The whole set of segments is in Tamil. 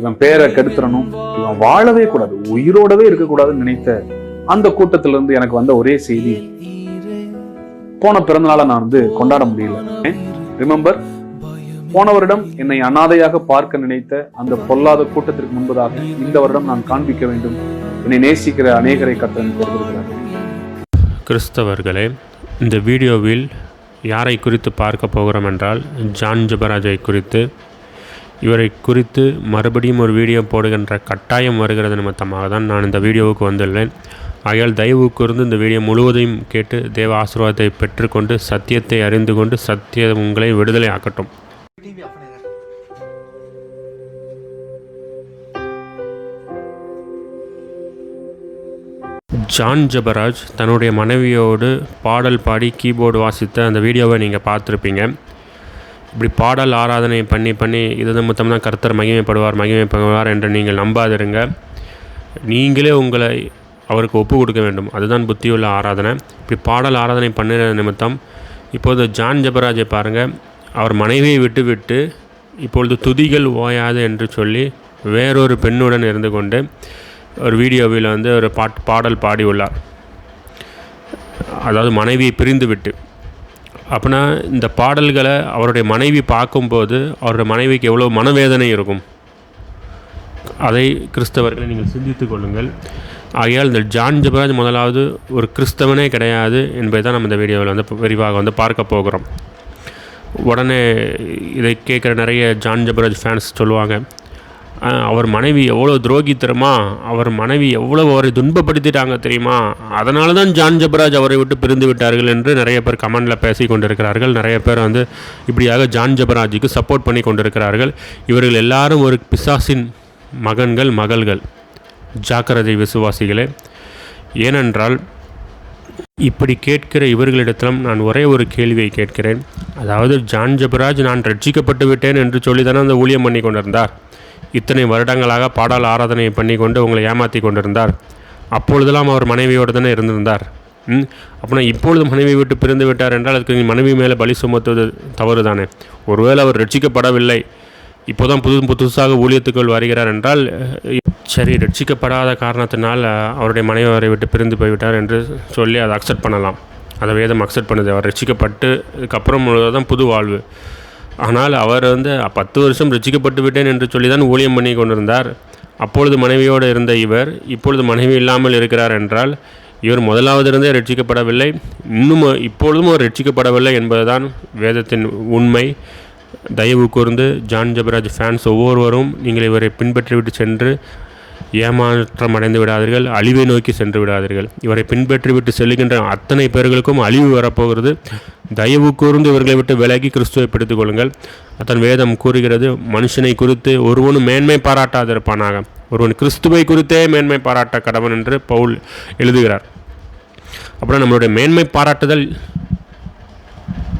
இவன் பேரை கெடுத்துறணும் இவன் வாழவே கூடாது. உயிரோடவே இருக்கக்கூடாதுன்னு நினைத்த அந்த கூட்டத்துல இருந்து எனக்கு வந்த ஒரே செய்தி. போன பிறந்தநாளை நான் வந்து கொண்டாட முடியல. ரிமெம்பர் போன வருடம் என்னை அனாதையாக பார்க்க நினைத்த அந்த பொல்லாத கூட்டத்திற்கு முன்பதாக இந்த வருடம் நான் காண்பிக்க வேண்டும். என்னை நேசிக்கிற அநேகரை கத்தன் கொடுத்திருக்கிறார். கிறிஸ்தவர்களே இந்த வீடியோவில் யாரை குறித்து பார்க்க போகிறோம் என்றால் ஜான் ஜபராஜை குறித்து இவரை குறித்து மறுபடியும் ஒரு வீடியோ போடுகின்ற கட்டாயம் வருகிறது நிமித்தமாக தான் நான் இந்த வீடியோவுக்கு வந்துள்ளேன். ஆகையால் தயவு கூர்ந்து இந்த வீடியோ முழுவதையும் கேட்டு தேவ ஆசீர்வாதத்தை பெற்றுக்கொண்டு சத்தியத்தை அறிந்து கொண்டு சத்தியம் உங்களை விடுதலை ஆக்கட்டும். ஜான் ஜபராஜ் தன்னுடைய மனைவியோடு பாடல் பாடி கீபோர்டு வாசித்த அந்த வீடியோவை நீங்கள் பார்த்துருப்பீங்க. இப்படி பாடல் ஆராதனை பண்ணி பண்ணி இது நிமித்தம் தான் கர்த்தர் மகிமைப்படுவார் மகிமைப்படுவார் என்று நீங்கள் நம்பாதிருங்க. நீங்களே உங்களை அவருக்கு ஒப்பு கொடுக்க வேண்டும். அதுதான் புத்தியுள்ள ஆராதனை. இப்படி பாடல் ஆராதனை பண்ணுற நிமித்தம் இப்போது ஜான் ஜபராஜை பாருங்கள் அவர் மனைவியை விட்டு விட்டு இப்பொழுது துதிகள் ஓயாது என்று சொல்லி வேறொரு பெண்ணுடன் இருந்து கொண்டு ஒரு வீடியோவில் வந்து ஒரு பாட் பாடல் பாடியுள்ளார். அதாவது மனைவியை பிரிந்து விட்டு அப்படின்னா இந்த பாடல்களை அவருடைய மனைவி பார்க்கும்போது அவருடைய மனைவிக்கு எவ்வளோ மனவேதனை இருக்கும். அதை கிறிஸ்தவர்களை நீங்கள் சிந்தித்து கொள்ளுங்கள். ஆகையால் இந்த ஜான் ஜபராஜ் முதலாவது ஒரு கிறிஸ்தவனே கிடையாது என்பதை தான் நம்ம இந்த வீடியோவில் வந்து விரிவாக வந்து பார்க்க போகிறோம். உடனே இதை கேட்குற நிறைய ஜான் ஜபராஜ் ஃபேன்ஸ் சொல்லுவாங்க அவர் மனைவி எவ்வளோ துரோகி தெரியுமா அவர் மனைவி எவ்வளோ அவரை துன்பப்படுத்திட்டாங்க தெரியுமா? அதனால தான் ஜான் ஜபராஜ் அவரை விட்டு பிரிந்து விட்டார்கள் என்று நிறைய பேர் கமெண்டில் பேசி கொண்டிருக்கிறார்கள். நிறைய பேர் வந்து இப்படியாக ஜான் ஜபராஜுக்கு சப்போர்ட் பண்ணி கொண்டிருக்கிறார்கள். இவர்கள் எல்லாரும் ஒரு பிசாசின் மகன்கள் மகள்கள். ஜாக்கிரதை விசுவாசிகளே ஏனென்றால் இப்படி கேட்கிற இவர்களிடத்திலும் நான் ஒரே ஒரு கேள்வியை கேட்கிறேன். அதாவது ஜான் ஜபராஜ் நான் ரட்சிக்கப்பட்டு விட்டேன் என்று சொல்லி தானே அந்த ஊழியம் பண்ணி கொண்டிருந்தார். இத்தனை வருடங்களாக பாடல் ஆராதனை பண்ணி கொண்டு உங்களை ஏமாற்றி கொண்டிருந்தார். அப்பொழுதெல்லாம் அவர் மனைவியோடு தானே இருந்திருந்தார். ம்? அப்படின்னா இப்பொழுது மனைவி விட்டு பிரிந்து விட்டார் என்றால் அதுக்கு மனைவி மேலே பலி சுமத்துவது தவறு தானே? ஒருவேளை அவர் ரட்சிக்கப்படவில்லை. இப்போதான் புது புதுசாக ஊழியத்துக்குள் வருகிறார் என்றால் சரி ரட்சிக்கப்படாத காரணத்தினால் அவருடைய மனைவியரை விட்டு பிரிந்து போய்விட்டார் என்று சொல்லி அதை அக்செப்ட் பண்ணலாம். அதை வேதம் அக்செப்ட் பண்ணுது. அவர் ரட்சிக்கப்பட்டு அதுக்கப்புறம் தான் புது வாழ்வு. ஆனால் அவர் வந்து பத்து வருஷம் ரட்சிக்கப்பட்டு விட்டேன் என்று சொல்லி தான் ஊழியம் பண்ணி கொண்டிருந்தார். அப்பொழுது மனைவியோடு இருந்த இவர் இப்பொழுது மனைவி இல்லாமல் இருக்கிறார் என்றால் இவர் முதலாவதிருந்தே ரட்சிக்கப்படவில்லை இன்னும் இப்பொழுதும் அவர் ரட்சிக்கப்படவில்லை என்பதுதான் வேதத்தின் உண்மை. தயவு கூர்ந்து ஜான் ஜபராஜ் ஃபேன்ஸ் ஒவ்வொருவரும் நீங்கள் இவரை பின்பற்றிவிட்டு சென்று ஏமாற்றம் அடைந்து விடாதீர்கள் அழிவை நோக்கி சென்று விடாதீர்கள் இவரை பின்பற்றிவிட்டு செல்லுகின்ற அத்தனை பேர்களுக்கும் அழிவு வரப்போகிறது. தயவு கூர்ந்து இவர்களை விட்டு விலகி கிறிஸ்துவை பிடித்துக் கொள்ளுங்கள். அத்தன் வேதம் கூறுகிறது மனுஷனை குறித்து ஒருவனும் மேன்மை பாராட்டாதிருப்பானாக. ஒருவன் கிறிஸ்துவை குறித்தே மேன்மை பாராட்ட கடவன் என்று பவுல் எழுதுகிறார். அப்புறம் நம்மளுடைய மேன்மை பாராட்டுதல்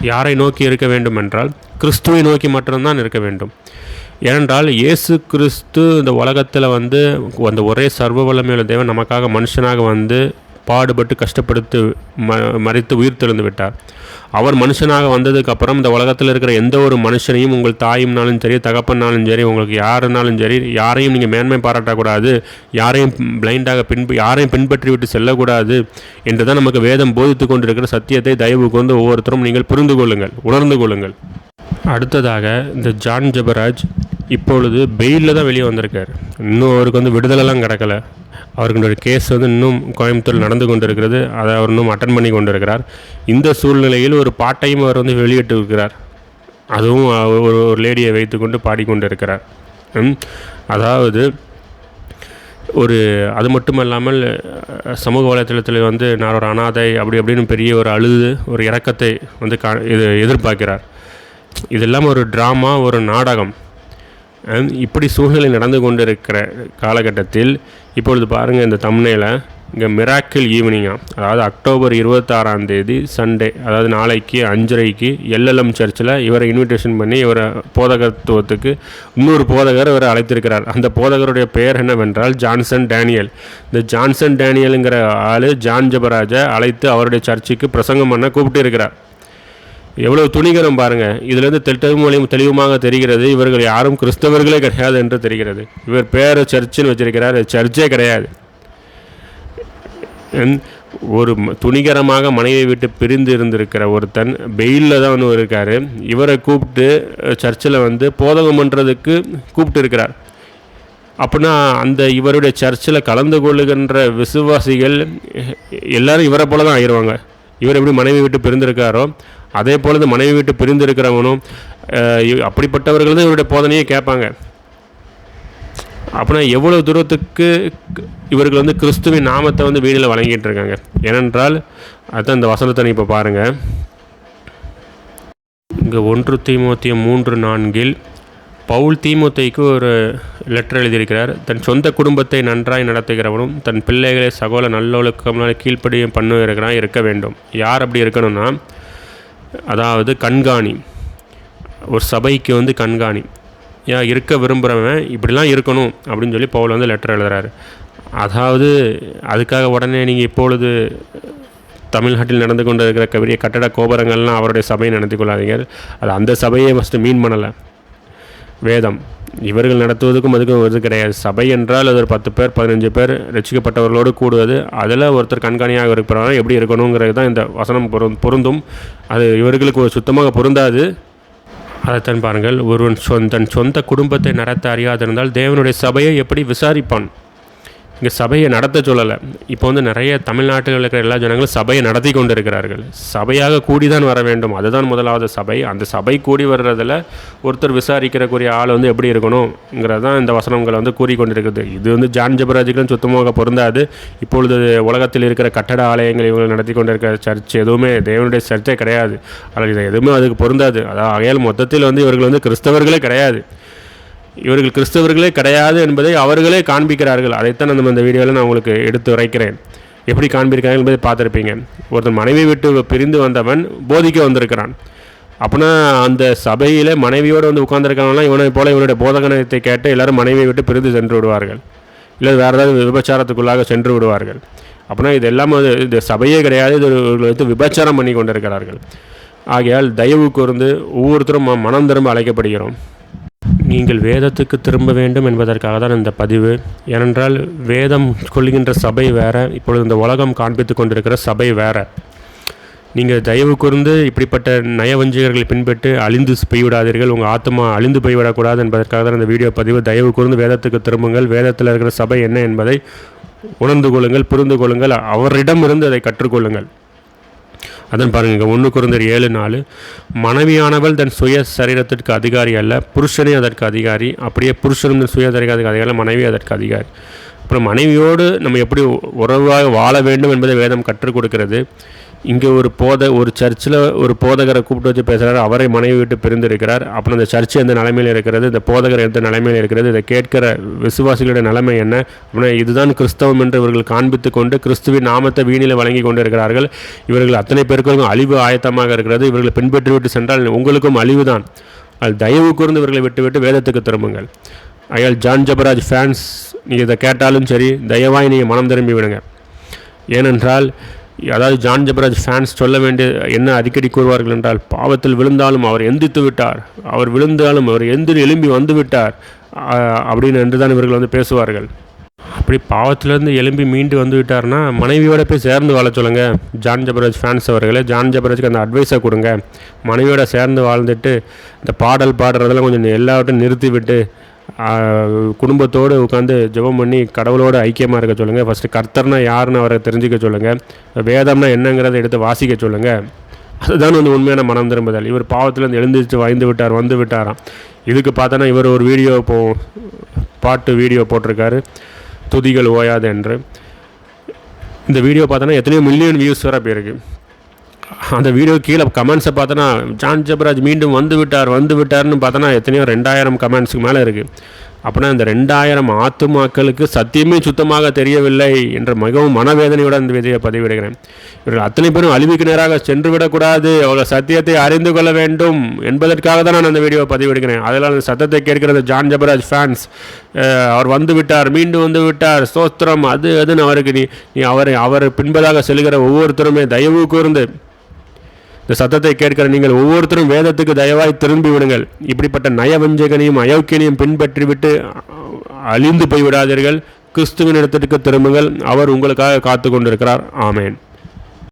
யாரை நோக்கி இருக்க வேண்டும் என்றால் கிறிஸ்துவை நோக்கி மட்டும்தான் இருக்க வேண்டும். ஏனென்றால் இயேசு கிறிஸ்து இந்த உலகத்தில் வந்து அந்த ஒரே சர்வ வல்லமையுள்ள தேவன் நமக்காக மனுஷனாக வந்து பாடுபட்டு கஷ்டப்படுத்து ம மறைத்து உயிர் தெழுந்து விட்டார். அவர் மனுஷனாக வந்ததுக்கப்புறம் இந்த உலகத்தில் இருக்கிற எந்த ஒரு மனுஷனையும் உங்கள் தாயும்னாலும் சரி தகப்பனாலும் சரி உங்களுக்கு யாருனாலும் சரி யாரையும் நீங்கள் மேன்மை பாராட்டக்கூடாது யாரையும் பிளைண்டாக பின்பு யாரையும் பின்பற்றி விட்டு செல்லக்கூடாது என்று தான் நமக்கு வேதம் போதித்து கொண்டிருக்கிற சத்தியத்தை தயவு கொண்டு ஒவ்வொருத்தரும் நீங்கள் புரிந்து கொள்ளுங்கள் உணர்ந்து கொள்ளுங்கள். அடுத்ததாக இந்த ஜான் ஜபராஜ் இப்பொழுது பெயிலில் தான் வெளியே வந்திருக்கார். இன்னும் அவருக்கு வந்து விடுதலைலாம் கிடக்கல. அவர்களுடைய கேஸ் வந்து இன்னும் கோயம்புத்தூர் நடந்து கொண்டிருக்கிறது. அதை அவர் இன்னும் அட்டன் பண்ணி கொண்டிருக்கிறார். இந்த சூழ்நிலையில் ஒரு பாட்டையும் அவர் வந்து வெளியிட்டு இருக்கிறார் அதுவும் ஒரு ஒரு லேடியை வைத்துக்கொண்டு பாடிக்கொண்டிருக்கிறார். இருக்கிறார் அதாவது ஒரு அது மட்டும் இல்லாமல் சமூக வலைத்தளத்தில் வந்து நான் ஒரு அனாதை அப்படி அப்படின்னு பெரிய ஒரு அழுது ஒரு இறக்கத்தை வந்து கா இது எதிர்பார்க்கிறார். இதெல்லாம் ஒரு ட்ராமா ஒரு நாடகம். இப்படி சூழ்நிலை நடந்து கொண்டிருக்கிற காலகட்டத்தில் இப்பொழுது பாருங்கள் இந்த தம்னையில் இங்கே மிராக்கிள் ஈவினிங்கா அதாவது அக்டோபர் இருபத்தாறாம் தேதி சண்டே அதாவது நாளைக்கு அஞ்சரைக்கு எல்எல்எம் சர்ச்சில் இவரை இன்விடேஷன் பண்ணி இவரை போதகத்துவத்துக்கு இன்னொரு போதகர் இவரை அழைத்திருக்கிறார். அந்த போதகருடைய பெயர் என்னவென்றால் ஜான்சன் டேனியல் இந்த ஜான்சன் டேனியலுங்கிற ஆள் ஜான் ஜபராஜை அழைத்து அவருடைய சர்ச்சுக்கு பிரசங்கம் பண்ண கூப்பிட்டு இருக்கிறார். எவ்வளோ துணிகரம் பாருங்கள் இதுலேருந்து தெளிவும் தெளிவுமாக தெரிகிறது. இவர்கள் யாரும் கிறிஸ்தவர்களே கிடையாது என்று தெரிகிறது. இவர் பேரை சர்ச்சுன்னு வச்சிருக்கிறார். சர்ச்சே கிடையாது. என்- ஒரு துணிகரமாக மனைவியை விட்டு பிரிந்து இருந்திருக்கிற ஒருத்தன் பெயிலில் தான் ஒன்று இருக்கார். இவரை கூப்பிட்டு சர்ச்சில் வந்து போதகம் பண்ணுறதுக்கு கூப்பிட்டு இருக்கிறார். அப்படின்னா அந்த இவருடைய சர்ச்சில் கலந்து கொள்ளுகின்ற விசுவாசிகள் எல்லாரும் இவரை போல தான் ஆயிடுவாங்க இவர் எப்படி மனைவி விட்டு பிரிந்திருக்காரோ அதே போல இந்த மனைவி விட்டு பிரிந்திருக்கிறவனும் இருக்கிறவனும் அப்படிப்பட்டவர்கள் தான் இவருடைய போதனையே கேட்பாங்க. அப்படின்னா எவ்வளோ தூரத்துக்கு இவர்கள் வந்து கிறிஸ்துவின் நாமத்தை வந்து வீணில் வழங்கிட்டு இருக்காங்க ஏனென்றால் அதுதான் இந்த வசனத்தை இப்போ பாருங்கள் இங்கே ஒன்று தீமோத்தியம் மூன்று நான்கில் பவுல் தீமுத்தைக்கு ஒரு லெட்டர் எழுதியிருக்கிறார். தன் சொந்த குடும்பத்தை நன்றாய் நடத்துகிறவனும் தன் பிள்ளைகளை சகோல நல்லொழுக்கம்னால கீழ்ப்படியும் பண்ணுகிறான் இருக்க வேண்டும். யார் அப்படி இருக்கணும்னா அதாவது கண்காணி. ஒரு சபைக்கு வந்து கண்காணி. ஏன் இருக்க விரும்புகிறவன் இப்படிலாம் இருக்கணும் அப்படின்னு சொல்லி பவுல் வந்து லெட்டர் எழுதுறாரு. அதாவது அதுக்காக உடனே நீங்கள் இப்பொழுது தமிழ்நாட்டில் நடந்து கொண்டு இருக்கிற பெரிய கட்டட கோபுரங்கள்லாம் அவருடைய சபையை நடத்தி கொள்ளாதீங்க. அது அந்த சபையை ஃபஸ்ட்டு மீன் பண்ணலை. வேதம். இவர்கள் நடத்துவதுக்கும் அதுக்கும் இது கிடையாது. சபை என்றால் அது ஒரு பத்து பேர் பதினஞ்சு பேர் ரசிக்கப்பட்டவர்களோடு கூடுவது. அதில் ஒருத்தர் கண்காணியாக இருக்கிறவங்க எப்படி இருக்கணுங்கிறது தான் இந்த வசனம் பொருந்தும். அது இவர்களுக்கு ஒரு சுத்தமாக பொருந்தாது. அதைத்தான் பாருங்கள். ஒருவன் சொந்த தன் சொந்த குடும்பத்தை நடத்த அறியாதிருந்தால் தேவனுடைய சபையை எப்படி விசாரிப்பான்? இங்கே சபையை நடத்த சொல்லலை. இப்போ வந்து நிறைய தமிழ்நாட்டில் இருக்கிற எல்லா ஜனங்களும் சபையை நடத்தி கொண்டு இருக்கிறார்கள் சபையாக கூடி தான் வர வேண்டும். அதுதான் முதலாவது சபை. அந்த சபை கூடி வர்றதில் ஒருத்தர் விசாரிக்கிறக்கூடிய ஆள் வந்து எப்படி இருக்கணுங்கிறது தான் இந்த வசனங்களை வந்து கூறிக்கொண்டிருக்குது. இது வந்து ஜான் ஜபராஜுக்கும் சுத்தமாக பொருந்தாது. இப்பொழுது உலகத்தில் இருக்கிற கட்டட ஆலயங்கள் இவங்க நடத்தி கொண்டிருக்கிற சர்ச் எதுவுமே தேவனுடைய சர்ச்சே கிடையாது. அதில் இது எதுவுமே அதுக்கு பொருந்தாது. அதாவது ஆகையால் மொத்தத்தில் வந்து இவர்கள் வந்து கிறிஸ்தவர்களே கிடையாது. இவர்கள் கிறிஸ்தவர்களே கிடையாது என்பதை அவர்களே காண்பிக்கிறார்கள். அதைத்தான் நம்ம இந்த வீடியோவில் நான் உங்களுக்கு எடுத்து உரைக்கிறேன் எப்படி காண்பிருக்காங்க என்பதை பார்த்துருப்பீங்க. ஒருத்தன் மனைவி விட்டு பிரிந்து வந்தவன் போதிக்க வந்திருக்கிறான். அப்படின்னா அந்த சபையில் மனைவியோடு வந்து உட்கார்ந்துருக்காங்கன்னா இவனை போல் இவனுடைய போதகனத்தை கேட்டு எல்லோரும் மனைவியை விட்டு பிரிந்து சென்று விடுவார்கள். இல்லை வேறு ஏதாவது விபச்சாரத்துக்குள்ளாக சென்று விடுவார்கள். அப்படின்னா இது எல்லாமே இந்த இது சபையே கிடையாது. இது வந்து விபச்சாரம் பண்ணி கொண்டிருக்கிறார்கள். ஆகையால் தயவு கூர்ந்து ஒவ்வொருத்தரும் ம- மனம் திரும்ப அழைக்கப்படுகிறோம். நீங்கள் வேதத்துக்கு திரும்ப வேண்டும் என்பதற்காக தான் இந்த பதிவு. ஏனென்றால் வேதம் கொள்கின்ற சபை வேற இப்பொழுது இந்த உலகம் காண்பித்து கொண்டிருக்கிற சபை வேற. நீங்கள் தயவு கூர்ந்து இப்படிப்பட்ட நயவஞ்சகர்களை பின்பற்றி அழிந்து போய்விடாதீர்கள். உங்கள் ஆத்மா அழிந்து போய்விடக்கூடாது என்பதற்காக தான் இந்த வீடியோ பதிவு. தயவு கூர்ந்து வேதத்துக்கு திரும்புங்கள். வேதத்தில் இருக்கிற சபை என்ன என்பதை உணர்ந்து கொள்ளுங்கள் புரிந்து கொள்ளுங்கள். அவரிடமிருந்து அதை கற்றுக்கொள்ளுங்கள். அதன் பாருங்க இங்கே ஒன்று குறைந்தர் ஏழு நாலு. மனைவியானவள் தன் சுய சரீரத்திற்கு அதிகாரி அல்ல புருஷனே அதற்கு அதிகாரி. அப்படியே புருஷனும் தன் சுய சரீரத்துக்கு அதிகாரி மனைவி அதற்கு அதிகாரி. அப்புறம் மனைவியோடு நம்ம எப்படி உறவாக வாழ வேண்டும் என்பதை வேதம் கற்றுக் கொடுக்கிறது. இங்கே ஒரு போத ஒரு சர்ச்சில் ஒரு போதகரை கூப்பிட்டு வச்சு பேசுகிறார் அவரை மனைவி விட்டு பிரிந்திருக்கிறார். அப்புறம் அந்த சர்ச் எந்த நிலைமையில் இருக்கிறது? இந்த போதகர் எந்த நிலைமையில் இருக்கிறது? இதை கேட்கிற விசுவாசிகளுடைய நிலைமை என்ன? அப்படின்னா இதுதான் கிறிஸ்தவம் என்று இவர்கள் காண்பித்து கொண்டு கிறிஸ்துவின் நாமத்தை வீணில் வழங்கி கொண்டு இருக்கிறார்கள் இவர்கள் அத்தனை பேருக்கும் அழிவு ஆயத்தமாக இருக்கிறது. இவர்களை பின்பற்றி விட்டு சென்றால் உங்களுக்கும் அழிவு தான் அது தயவு கூர்ந்து இவர்களை விட்டுவிட்டு வேதத்துக்கு திரும்புங்கள். அயால் ஜான் ஜபராஜ் ஃபேன்ஸ் நீங்கள் இதை கேட்டாலும் சரி தயவாய் நீங்கள் மனம் திரும்பி விடுங்க. ஏனென்றால் அதாவது ஜான் ஜபராஜ் ஃபேன்ஸ் சொல்ல வேண்டிய என்ன அடிக்கடி கூறுவார்கள் என்றால் பாவத்தில் விழுந்தாலும் அவர் எந்தித்து விட்டார். அவர் விழுந்தாலும் அவர் எந்திரி எழும்பி வந்து விட்டார். அப்படின்னு என்று தான் இவர்கள் வந்து பேசுவார்கள். அப்படி பாவத்திலேருந்து எழும்பி மீண்டு வந்து விட்டார்னா மனைவியோட போய் சேர்ந்து வாழ சொல்லுங்க. ஜான் ஜபராஜ் ஃபேன்ஸ் அவர்களே ஜான் ஜபராஜ்க்கு அந்த அட்வைஸை கொடுங்க. மனைவியோட சேர்ந்து வாழ்ந்துட்டு இந்த பாடல் பாடுறதெல்லாம் கொஞ்சம் எல்லாவற்றையும் நிறுத்தி விட்டு குடும்பத்தோடு உட்காந்து ஜெபம் பண்ணி கடவுளோட ஐக்கியமாக இருக்க சொல்லுங்கள் ஃபஸ்ட்டு கர்த்தர்னா யாருன்னு அவரை தெரிஞ்சுக்க சொல்லுங்கள் வேதம்னா என்னங்கிறத எடுத்து வாசிக்க சொல்லுங்கள் அதுதான் வந்து உண்மையான மனம் திரும்புதல். இவர் பாவத்துலேருந்து எழுந்திரிச்சு வாய்ந்து விட்டார் வந்து விட்டாராம். இதுக்கு பார்த்தோன்னா இவர் ஒரு வீடியோ போ பாட்டு வீடியோ போட்டிருக்காரு. துதிகள் ஓயாது என்று. இந்த வீடியோ பார்த்தோன்னா எத்தனையோ மில்லியன் வியூஸ் வர போயிருக்கு. அந்த வீடியோ கீழே கமெண்ட்ஸை பார்த்தோன்னா ஜான் ஜபராஜ் மீண்டும் வந்து விட்டார் வந்து விட்டார்னு பார்த்தோன்னா எத்தனையோ ரெண்டாயிரம் கமெண்ட்ஸுக்கு மேலே இருக்குது அப்படின்னா இந்த ரெண்டாயிரம் ஆத்துமாக்களுக்கு சத்தியமே சுத்தமாக தெரியவில்லை என்ற மிகவும் மனவேதனையோடு அந்த விதையை பதிவிடுகிறேன். இவர்கள் அத்தனை பேரும் அழிவுக்கு நேராக சென்று விடக்கூடாது அவர்கள் சத்தியத்தை அறிந்து கொள்ள வேண்டும் என்பதற்காக தான் நான் அந்த வீடியோவை பதிவிடுகிறேன். அதில் அந்த சத்தத்தை கேட்கிறது ஜான் ஜபராஜ் ஃபேன்ஸ் அவர் வந்து விட்டார் மீண்டும் வந்து விட்டார் ஸ்தோத்திரம் அது அதுன்னு அவருக்கு நீ நீ அவரை அவர் பின்பதாக செல்கிற ஒவ்வொருத்தருமே தயவு கூர்ந்து இந்த சத்தத்தை கேட்கிற நீங்கள் ஒவ்வொருத்தரும் வேதத்துக்கு தயவாய் திரும்பி விடுங்கள். இப்படிப்பட்ட நயவஞ்சகனையும் அயோக்கியனையும் பின்பற்றிவிட்டு அழிந்து போய்விடாதீர்கள் கிறிஸ்துவின் இடத்திற்கு திரும்புங்கள். அவர் உங்களுக்காக காத்து கொண்டிருக்கிறார் ஆமேன்.